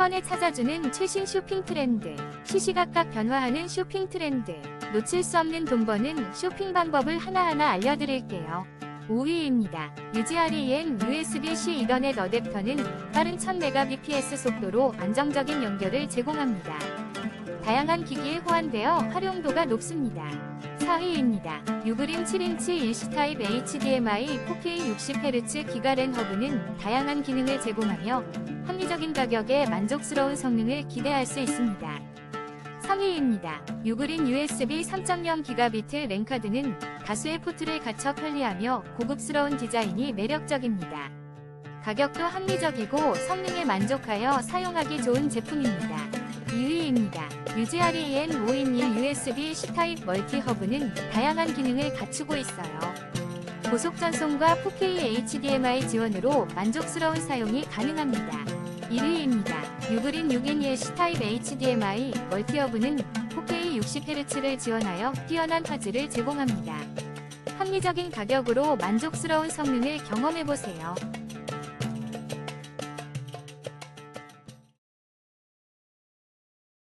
번에 찾아주는 최신 쇼핑 트렌드. 시시각각 변화하는 쇼핑 트렌드. 놓칠 수 없는 돈 버는 쇼핑 방법을 하나하나 알려드릴게요. 5위입니다. UGREN USB-C 이더넷 어댑터는 빠른 1000mbps 속도로 안정적인 연결을 제공합니다. 다양한 기기에 호환되어 활용도가 높습니다. 4위입니다. 유그린 7인치 일시 타입 HDMI 4K 60Hz 기가랜 허브는 다양한 기능을 제공하며 합리적인 가격에 만족스러운 성능을 기대할 수 있습니다. 3위입니다. 유그린 USB 3.0 기가비트 랜카드는 다수의 포트를 갖춰 편리하며 고급스러운 디자인이 매력적입니다. 가격도 합리적이고 성능에 만족하여 사용하기 좋은 제품입니다. 2위입니다. UGREN 521 USB C타입 멀티 허브는 다양한 기능을 갖추고 있어요. 고속 전송과 4K HDMI 지원으로 만족스러운 사용이 가능합니다. 1위입니다. 유그린 621 C타입 HDMI 멀티 허브는 4K 60Hz를 지원하여 뛰어난 화질을 제공합니다. 합리적인 가격으로 만족스러운 성능을 경험해보세요.